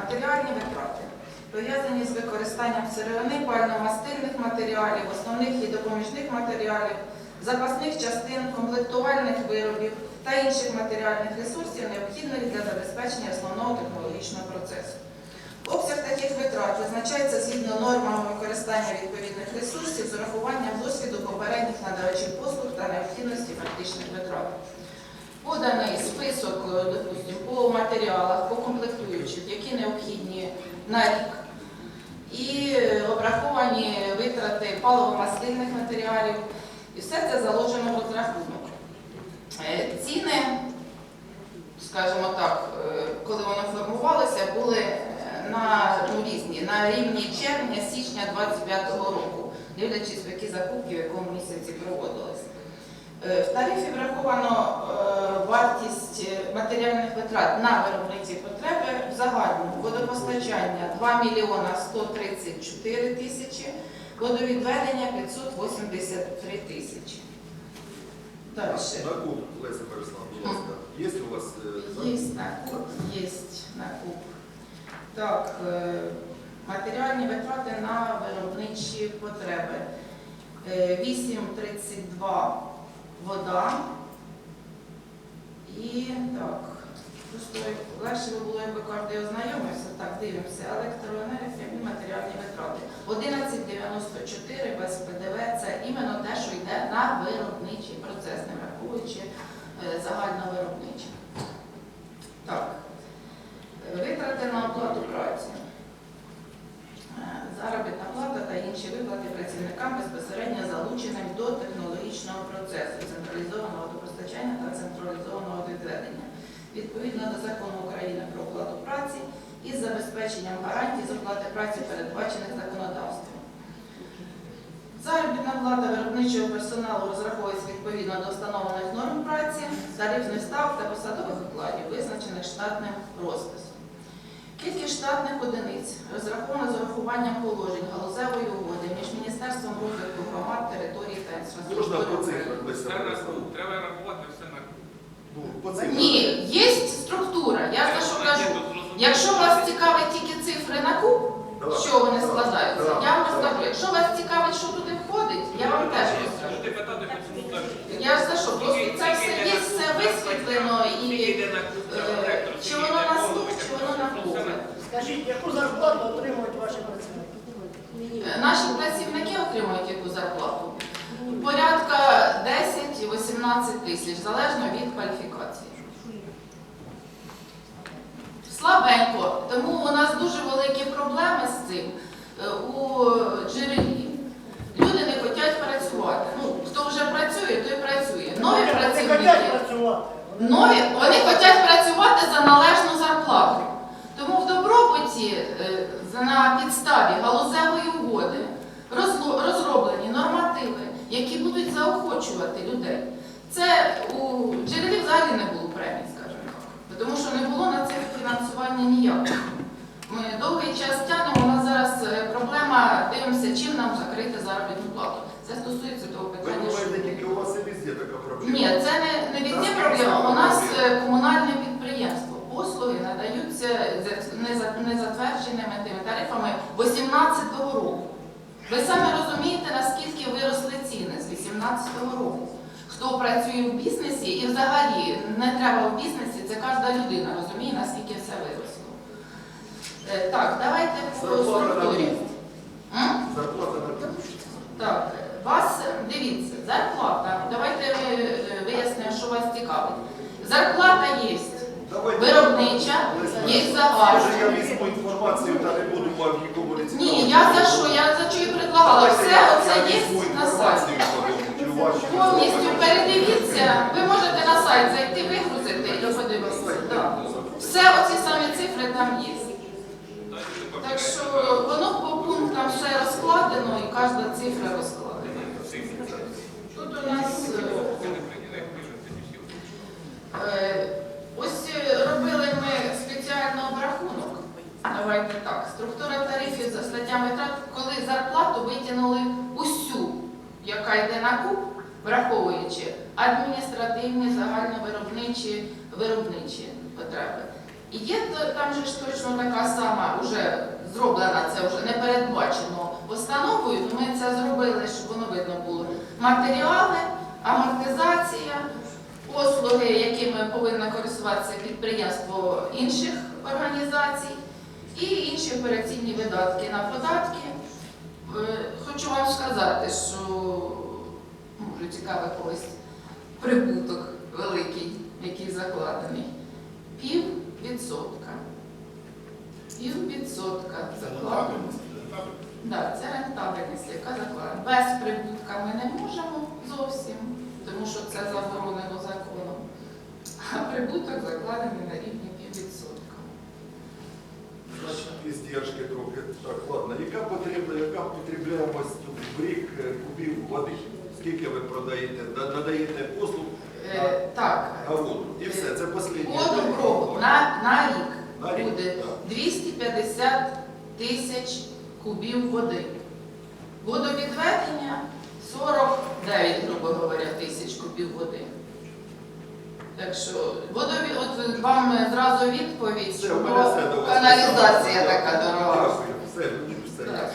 Матеріальні витрати пов'язані з використанням сировини, пально-мастильних матеріалів, основних і допоміжних матеріалів, запасних частин, комплектувальних виробів та інших матеріальних ресурсів, необхідних для забезпечення основного технологічного процесу. Обсяг таких витрат визначається згідно нормами використання відповідних ресурсів з урахуванням досвіду попередніх надавачів послуг та необхідності фактичних витрат. Поданий список, е, допустим, по матеріалах, по комплектуючих, які необхідні на рік, і е, обраховані витрати паливо-мастильних матеріалів, і все це заложено в розрахунок. Е, Ціни, скажімо так, коли воно формувалося, були на ну, різні на рівні червня, січня 25-го року, дивлячись, в які закупки в якому місяці проводились. Е, В тарифі враховано е, вартість е, матеріальних витрат на виробниці потреби в загальному водопостачання 2 мільйона 134 тисячі, водовідведення 583 тисячі. Далі. Накуп, Леся Бориславна, будь ласка. Є у вас Є накуп, є накуп. Так, матеріальні витрати на виробничі потреби. Е, 8,32 вода. І так, просто легше би було, якби кожен ознайомився, так дивимося, електроенергія і матеріальні витрати. 11,94 без ПДВ це іменно те, що йде на виробничий процес, не враховуючи е, загальновиробничі. Так, Е, витрати на оплату праці. Інші виплати працівникам безпосередньо залученим до технологічного процесу централізованого водопостачання та централізованого відведення відповідно до закону України про оплату праці із забезпеченням гарантій з оплати праці, передбачених законодавством. Заробітна плата виробничого персоналу розраховується відповідно до встановлених норм праці, тарифних ставок та посадових окладів, визначених штатним розписом. Кількість штатних одиниць розрахована з урахуванням положень галузевої угоди між Міністерством розвитку громад, територій та Можна по цифрах, Треба рахувати, все на Ну. Ні, є структура. Я за що кажу. Якщо вас цікавить тільки цифри на куб, Давай. що вони складаються, Давай. я вам розкажу. Якщо вас цікавить, що туди входить, я вам теж розкажу. Можете питати, чому так. Я ж за що, просто це все є, все висвітлено і Скільки йде на курс е, архітектора, чи скільки воно йде на голови, слух, чи воно на ну, все кухню. Скажіть, яку зарплату отримують ваші працівники? Наші працівники отримують яку зарплату? Порядка 10-18 тисяч, залежно від кваліфікації. Слабенько, тому у нас дуже великі проблеми з цим е, у джерелі. Люди не хочуть працювати. Ну, хто вже працює, той працює. Нові працівники. Нові, вони хочуть працювати за належну зарплату. Тому в добробуті е, за- на підставі галузевої угоди розроблені нормативи, які будуть заохочувати людей. Це у джерелі взагалі не було премій, скажімо так, тому що не було на це фінансування ніякого. Ми довгий час тягнемо, у нас зараз е, проблема, дивимося, чим нам закрити заробітну плату. Це стосується того питання. що- думаєте, тільки у вас і везде така проблема? ні, це не, не від ці проблеми. У нас е, комунальне підприємство. Послуги надаються за- не за- не затвердженими тими тарифами 18-го року. Ви самі розумієте, наскільки виросли ціни з 18-го року. Хто працює в бізнесі і взагалі не треба в бізнесі, це кожна людина розуміє, наскільки все виросло. Е, Так, давайте по структурі. Так, вас дивіться, зарплата. Давайте е, вияснимо, що вас цікавить. Зарплата є. Виробнича, є загальна. Інформацію та не буду вам нікому не. Ні, я за що? Я за що і предлагала. Давайте Все я- оце є візьму на сайті. інформацію Повністю передивіться. Ви можете на сайт зайти, вигрузити і подивитися. Все оці самі цифри там є. Так що воно по пунктам все розкладено і кожна цифра розкладена. Тут у нас. е, Е, Ось е, робили ми спеціально обрахунок. Давайте так. Структура тарифів за статтями витрат, коли зарплату витягнули усю, яка йде на куб, враховуючи адміністративні, загальновиробничі, виробничі потреби. І є там же ж точно така сама, вже зроблена це вже не передбачено постановою, ми це зробили, щоб воно видно було. Матеріали, амортизація, послуги, якими повинно користуватися підприємство інших організацій, і інші операційні видатки на податки. Е, Хочу вам сказати, що може цікавий когось прибуток великий, який закладений. Пів відсотка. Пів відсотка закладено. Да, це рентабельність, яка закладена. Без прибутка ми не можемо зовсім, тому що це заборонено законом. А прибуток закладений на рівні Іздержки трохи. Так, ладно. Яка потрібна, яка потребляємость в рік е, кубів води? Скільки ви продаєте, надаєте послуг Е, так, на воду? І все, це останнє. водопровод на, на рік На рік, буде так. 250 тисяч кубів води. Водовідведення 49, грубо говоря, тисяч кубів води. Так що водові... от вам зразу відповідь, що каналізація така дорога. Дякую. Все, мені все. Так.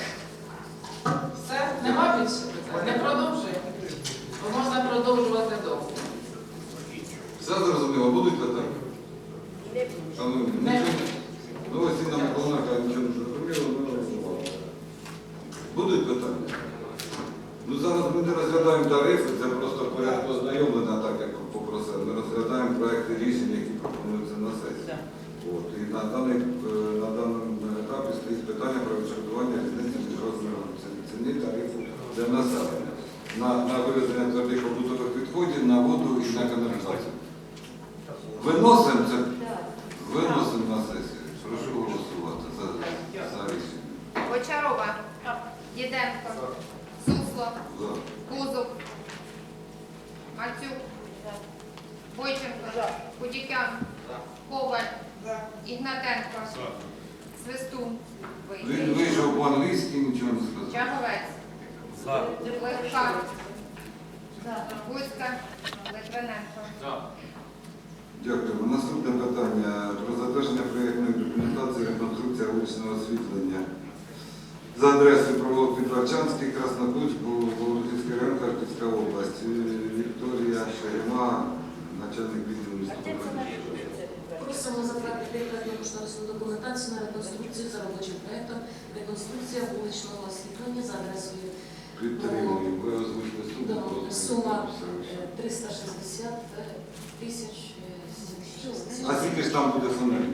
Все, нема більше питань. Не продовжуємо. Бо можна продовжувати довго. Все зрозуміло, будуть питання? Шановні, Не. нічого. Ну, ось Інна Миколаївна каже, нічого не зрозуміло, ми розуміємо. Будуть питання? Ну, зараз ми не розглядаємо тарифи, це просто в порядку ознайомлення, так як попросили. Ми розглядаємо проекти рішень, які пропонуються на сесії. От, і на, даний, е, на даному етапі стоїть питання про відшкодування різниці між розміром ціни тарифу для населення. На, на вивезення твердих побутових відходів, на воду і на каналізацію. Виносимо це, виносимо на сесію. Прошу голосувати за, за рішення. Бочарова, Діденко, Сусло, За. Кузов, Мацюк, Бойченко, Кудікян, Коваль, Ігнатенко, Свистун, Він вийшов по-англійськи, нічого не сказав. Чаговець, Легка, Гуська, Литвиненко. Дякую. Наступне питання про затвердження проєктної документації реконструкція вуличного освітлення за адресою провулок Підварчанський, Краснопуть, Володимирський район, Харківська область. Вікторія Шерема, начальник відділу містобудування. Просимо проектну кошторисну документацію на реконструкцію за робочим проектом реконструкція вуличного освітлення за адресою Підтримуємо. Ви озвучили суму. Сума е, 360 тисяч. е, А скільки ж там буде фонарів?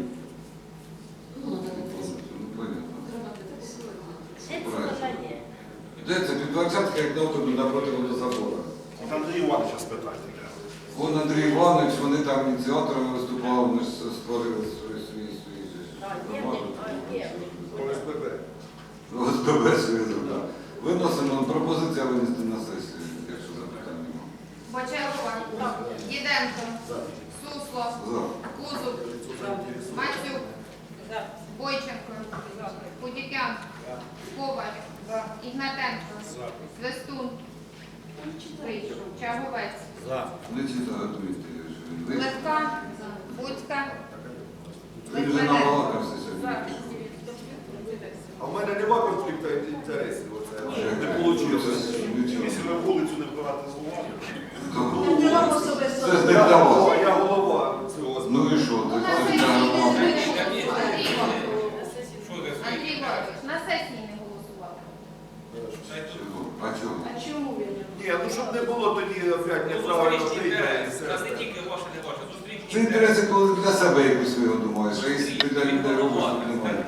Ну. Ну. Треба. Де це? Підварчанська, як навколо напроти водозабору. Там Андрій Івановича спитати. Вон Андрій Іванович, вони там ініціаторами виступали, вони ж створили свої свої свої ж. ОСББ. ОСББ свої зробили. Виносимо пропозиція винести на сесію, якщо запитань немає. Бочарова, Діденко, Сусло, За. Кузов, Мацюк, Бойченко, Кудікян, Коваль, Ігнатенко, Свистун, Чаговець, Не читаю, готуйте. Левка, Буцька, вже сьогодні. А в мене нема конфлікту інтересів. Не вийшло. Якщо на вулицю не вбирати з уваги. Це ж не Я голова, я голова цього Ну і що? Андрій Іванович, на сесії не голосував. Чого? А чого? А чому він? Ні, ну щоб не було тоді опять неправильно Зустрічні Це інтереси, коли для себе якусь вигоду маєш, а якщо ти для людей робиш, то немає.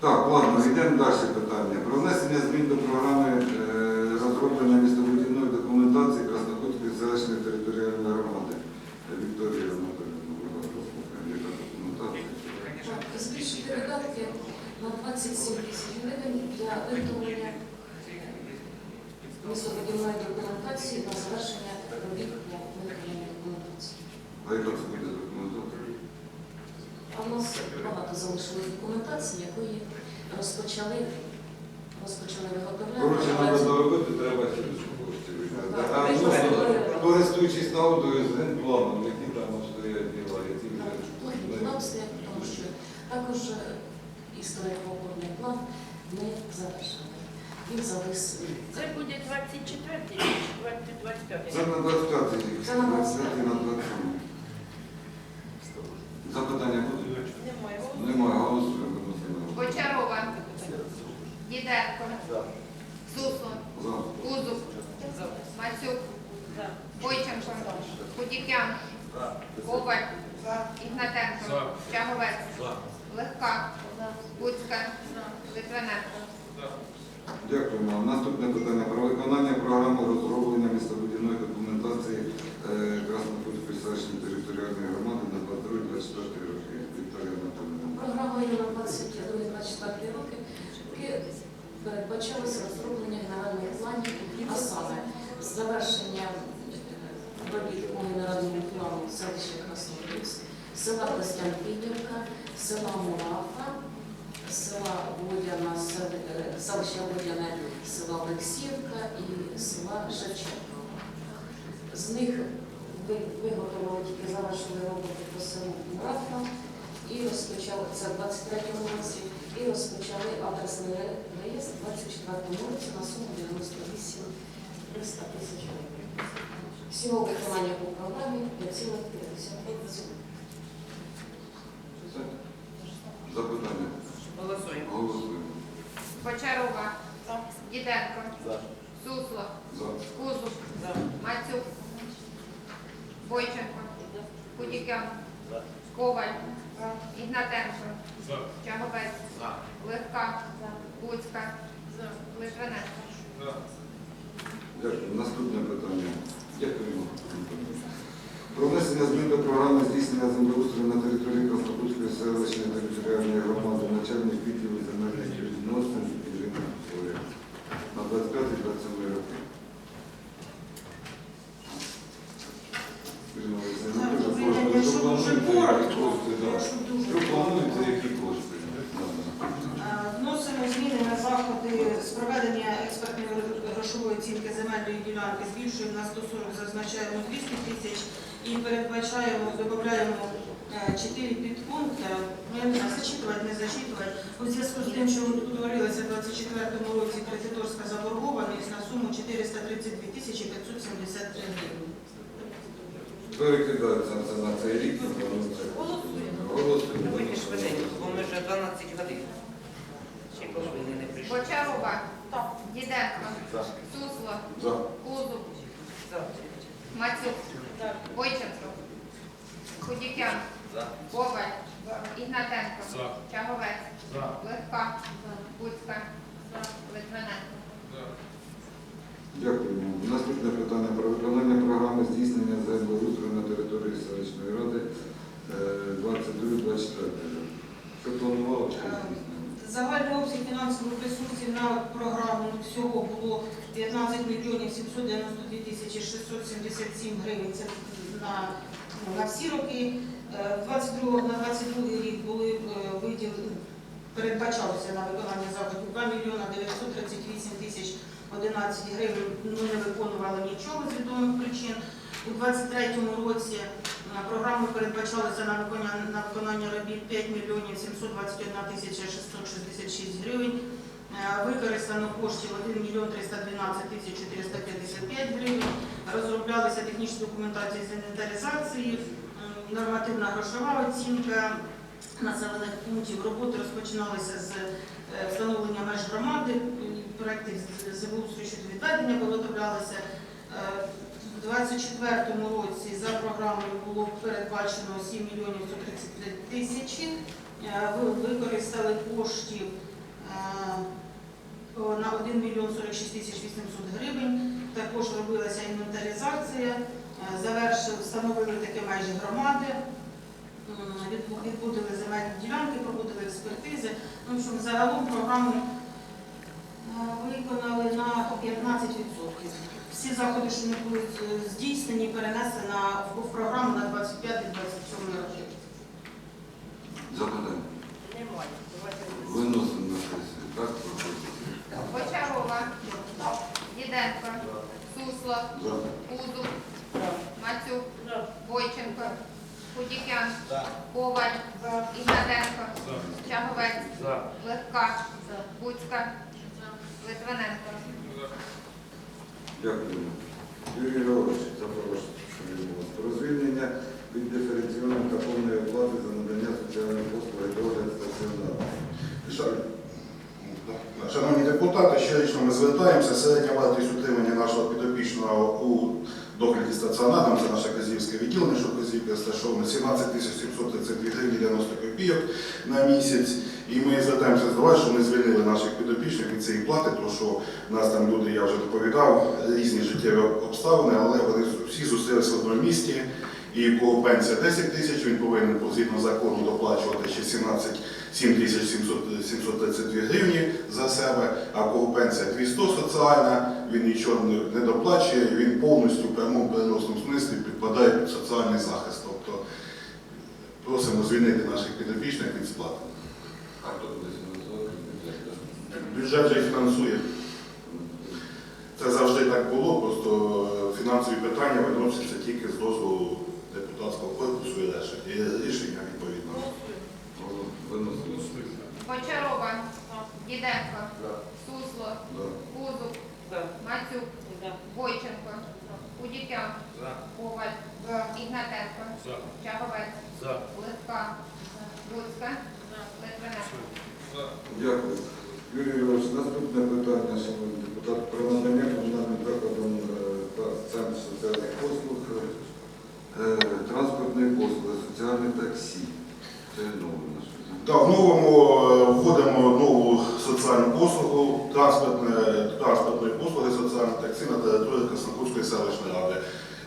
Так, ладно, йдемо далі питання. Про внесення змін до програми е, розроблення містобудівної документації Краснокутської селищної територіальної громади. Е, Вікторія Анатолійовна, будь ласка, слухаємо, яка документація. Так, збільшити видатки на 27 тисяч гривень для виготовлення містобудівної документації на завершення робіт для виготовлення документації. А яка це буде документація? А в нас залишилось документації, якої розпочали, розпочали Коротше, треба виготовляти. доробити, треба ще коштів. А ну, користуючись нагодою з генпланом, які там стоять діла, які вже... Також е, історико-культурний план ми завершили. Він завис. Це буде 24 чи 25? Це на 25 рік. Це на 25 на 27. Запитання будуть? Немає. Немає, голосуємо. голосуємо. Бочарова. Діденко. Сусло. За. Мацюк. Бойченко. Худікян. Коваль. Ігнатенко. Чаговець. Легка. Буцька. Литвиненко. Дякуємо. Наступне питання про виконання програми розроблення містобудівної документації е, Краснопольської селищної територіальної громади на 22-24 роки. Вікторія Анатолійовна. Програмою на 22-24 роки ки- передбачалося розроблення генеральних планів, а саме завершення е, робіт по генеральному плану селища Краснопільськ, села Костянтинівка, села Мурафа, села Водяна, е, селища Водяне, села Олексіївка і села Шевченко. З них виготовили тільки завершили роботи по селу Мурафа і розпочали це в 23-му році, і розпочали адресний в 24-му році на суму 98 300 тисяч гривень. Всього виконання по програмі 5,50. Все? Запитання? Голосуємо. Голосуємо. Бочарова. Діденко. Сусло. За. Кузов. Мацюк. Бойченко. Худікян. Коваль. Ігнатенко. Чаговець. Легка. Буцька. Литвиненко. Дякую. Наступне питання. Дякуємо. Про внесення змін до програми здійснення землеустрою на території Краснопутської селищної територіальної громади начальник відділу земельних відносин Ірина Зоря на 25-27 роки. Ірина дуже да. Що плануєте, які кошти? Да, да. Е, Вносимо зміни на заходи з проведення експертної грошової оцінки земельної ділянки, збільшуємо на 140, зазначаємо 200 тисяч і передбачаємо, додаємо 4 підпункти. Ми не зачитувати, не зачитувати. У зв'язку з тим, що утворилася в 2024 році кредиторська заборгованість на суму 432 тисячі 573 гривень. Перекидається на цей рік. Голосуємо. Голосуємо. Бо ми вже 12 годин. Ще половини не прийшли. Бочарова. Діденко. Сусло. За. Мацюк. Бойченко. Худікян. Коваль. Ігнатенко. Чаговець. Легка. Буцька. Литвиненко. Дякуємо. Наступне питання про виконання програми здійснення землеустрою на території селищної ради е, 22-24. Це планувало чи здійснено? Загальний обсяг фінансових ресурсів на програму всього було 15 мільйонів 792 тисячі 677 гривень. Це на, ну, на всі роки. Е, 22, на 22 рік були е, виділені, передбачалося на виконання заходів 2 мільйона 938 тисяч 11 гривень. Ну, не виконували нічого з відомих причин. У 23-му році програму передбачалося на виконання, на виконання робіт 5 мільйонів 721 тисяча 666 гривень. Е, Використано коштів 1 мільйон 312 тисяч 455 гривень. Розроблялися технічні документації з інвентаризації, нормативна грошова оцінка населених пунктів. Роботи розпочиналися з е, встановлення меж громади, проекти землеустрою щодо відведення виготовлялися. Е, У 2024 році за програмою було передбачено 7 мільйонів 133 тисячі. Е, ви- Використали коштів е, на 1 мільйон 46 тисяч 800 гривень. Також робилася інвентаризація, е, завершили, встановили такі майже громади, відбудили земельні ділянки, проводили експертизи. Ну, общем, загалом програму виконали на 15%. Всі заходи, що не були е, здійснені, перенесли на, в програму на 25-27 роки. Запитання. Немає. Виносимо на сесію. Так, пропозиція. Бочарова. Діденко. Сусло. Кузов. Мацюк. Бойченко. Худікян. Коваль. Ігнатенко. Чаговець, Легка, Буцька, Литвиненко. Дякую. Юрій Григорович, запрошую. Про звільнення від диференційної та повної оплати за надання соціальних послуг і догляд стаціонару. Шановні депутати, щорічно ми звертаємося. Середня вартість утримання нашого підопічного у догляді стаціонарним, це наше Казівське відділення, що в Казівці розташовано 17 тисяч 732 гривні 90 копійок на місяць. І ми звертаємося з того, що ми звільнили наших підопічних від цієї плати, тому що в нас там люди, я вже доповідав, різні життєві обставини, але вони всі зустрілися в одному місті. І у кого пенсія 10 тисяч, він повинен згідно закону доплачувати ще 17 7 тисяч 732 гривні за себе, а кого пенсія 200 соціальна, він нічого не, не доплачує, і він повністю в прямому переносному смислі підпадає під соціальний захист. Тобто просимо звільнити наших підопічних від сплати. А хто буде фінансувати? Бюджет же і фінансує. Це завжди так було, просто фінансові питання виносяться тільки з дозволу депутатського корпусу і рішення відповідно. Бочарова, Діденко, Сусло, За. Мацюк, Бойченко, Худікян, За. Коваль, Ігнатенко, За. Чаговець, За. Легка, Буцька, Литвиненко. За. Дякую. Юрій Григорович, наступне питання, шановні депутати, про надання комунальним закладам е, та центру соціальних послуг, е, транспортної послуги, соціальне таксі. Це нове наше. В новому е, вводимо нову соціальну послугу, транспортне, транспортної послуги, соціальне таксі на території Краснокутської селищної ради.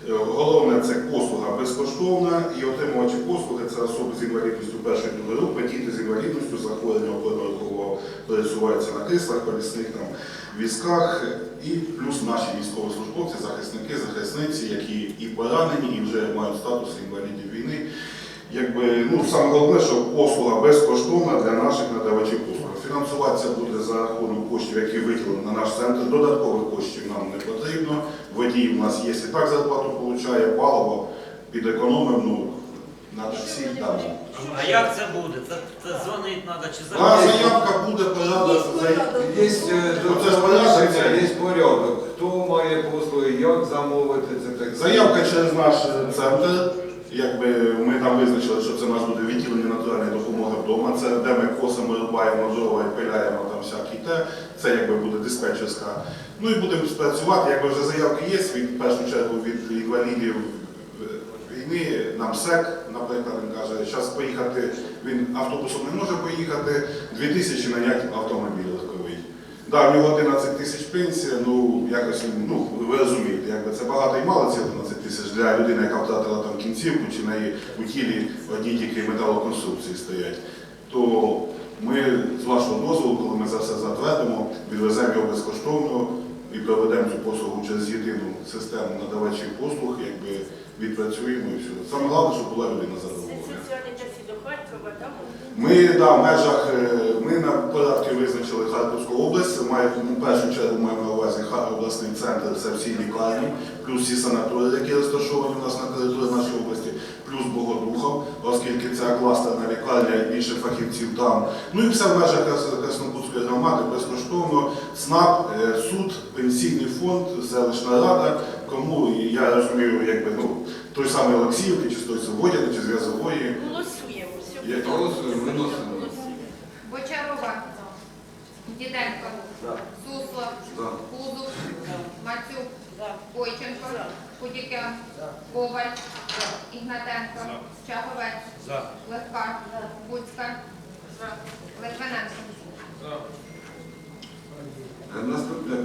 Е, Головне це послуга безкоштовна і отримувачі послуги це особи з інвалідністю першої та другої групи, діти з інвалідністю, захворювання опорно-рухового пересуваються на кріслах, колісних там візках, і плюс наші військовослужбовці, захисники, захисниці, які і поранені, і вже мають статус інвалідів війни. Якби, ну, саме головне, що послуга безкоштовна для наших надавачів послуг. Фінансуватися буде за рахунок коштів, які виділені на наш центр. Додаткових коштів нам не потрібно. Водій у нас є і так зарплату получає, паливо підекономив, ну, на таксі там. А як це буде? Це, це дзвонить треба чи А заявка буде порядок. Є е, ж порядок, це- є порядок. Хто має послуги, як замовити це таксі? Заявка через наш центр. Якби ми там визначили, що це у нас буде відділення натуральної допомоги вдома. Це де ми косимо, рубаємо дрова і пиляємо там всякі те. Це якби буде диспетчерська. Ну і будемо спрацювати. Якби вже заявки є в першу чергу від інвалідів війни, нам СЕК, наприклад, він каже, зараз поїхати, він автобусом не може поїхати, 2 тисячі наняти автомобіль легковий. Да, в нього 11 тисяч пенсія, ну якось ну ви розумієте, якби це багато і мало ці 11 тисяч для людини, яка втратила там кінцівку, чи в неї у тілі одні тільки металоконструкції стоять. То ми з вашого дозволу, коли ми за все затвердимо, відвеземо його безкоштовно і проведемо цю послугу через єдину систему надавачів послуг, якби відпрацюємо і все. Саме головне, щоб була людина задоволена. Соціальні таксі до Харкова, так? Ми да, в межах е, ми на порядки визначили Харківську область. Має ну, в першу чергу маємо на увазі обласний центр, це всі лікарні, плюс всі санаторії, які розташовані у нас на території нашої області, плюс Богодухов, оскільки це кластерна лікарня і більше фахівців там. Ну і все в межах Краснопутської громади безкоштовно. ЦНАП, е, суд, пенсійний фонд, селищна рада. Кому я розумію, якби ну той самий Олексіївки, чи з той Свободяни, чи зв'язової. Голосуємо. Я голос виносимо. Бочарова. Діденко. Сусло. Кузов. Мацюк. Бойченко. Худікян. Коваль. Ігнатенко. Чаговець. Легка. Буцька. Литвиненко. Наступне